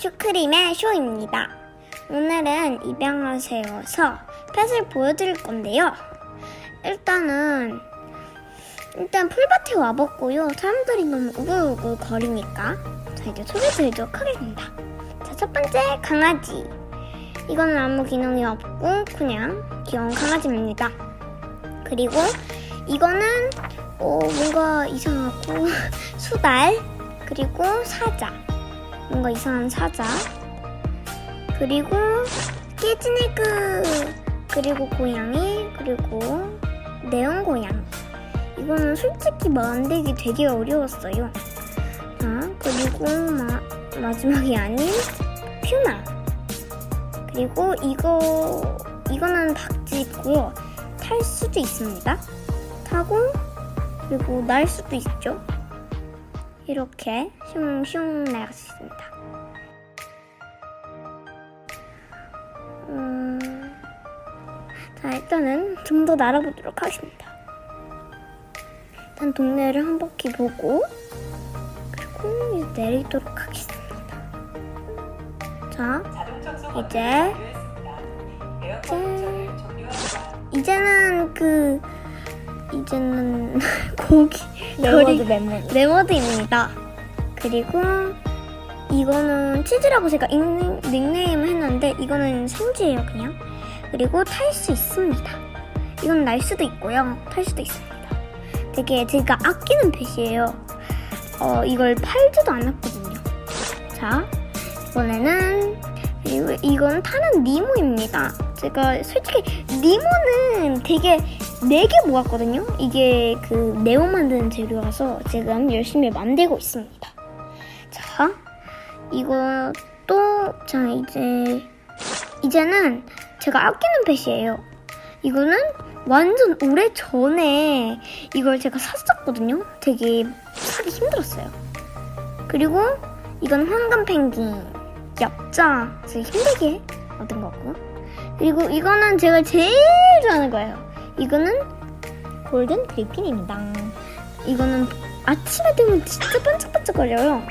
슈크림의 쇼입니다. 오늘은 입양하세요서 펫을 보여드릴 건데요. 일단은 일단 풀밭에 와봤고요. 사람들이 너무 우글우글 거리니까 자 이제 소개드리도록 하겠습니다. 자 첫 번째 강아지. 이거는 아무 기능이 없고 그냥 귀여운 강아지입니다. 그리고 이거는 어, 뭔가 이상하고 수달 그리고 사자 뭔가 이상한 사자. 그리고 깨진 에그. 그리고 고양이 그리고 네온 고양이. 이거는 솔직히 만들기 되게 어려웠어요. 자 그리고 마, 마지막이 아닌 퓨마. 그리고 이거 이거는 박쥐 있고요. 탈 수도 있습니다. 타고 그리고 날 수도 있죠 이렇게 슝슝 날수 있습니다. 음, 자 일단은 좀 더 날아보도록 하겠습니다. 일단 동네를 한 바퀴 보고 그리고 이제 내리도록 하겠습니다. 자 이제 이제는 그 이제는 고기 거리- 멤버 레머드입니다. 그리고 이거는 치즈라고 제가 닉- 닉네임을 했는데 이거는 생쥐예요 그냥. 그리고 탈 수 있습니다. 이건 날 수도 있고요. 탈 수도 있습니다. 되게 제가 아끼는 펫이에요. 어 이걸 팔지도 않았거든요. 자 이번에는 그리고 이건 타는 니모입니다. 제가 솔직히 니모는 되게 네 개 모았거든요. 이게 그 네오 만드는 재료라서 지금 열심히 만들고 있습니다. 자, 이거 또, 자, 이제, 이제는 제가 아끼는 펫이에요. 이거는 완전 오래 전에 이걸 제가 샀었거든요. 되게 사기 힘들었어요. 그리고 이건 황금 펭귄. 엽자. 되게 힘들게 얻은 거고. 그리고 이거는 제가 제일 좋아하는 거예요. 이거는 골든 그리핀입니다. 이거는 아침에 되면 진짜 반짝반짝거려요.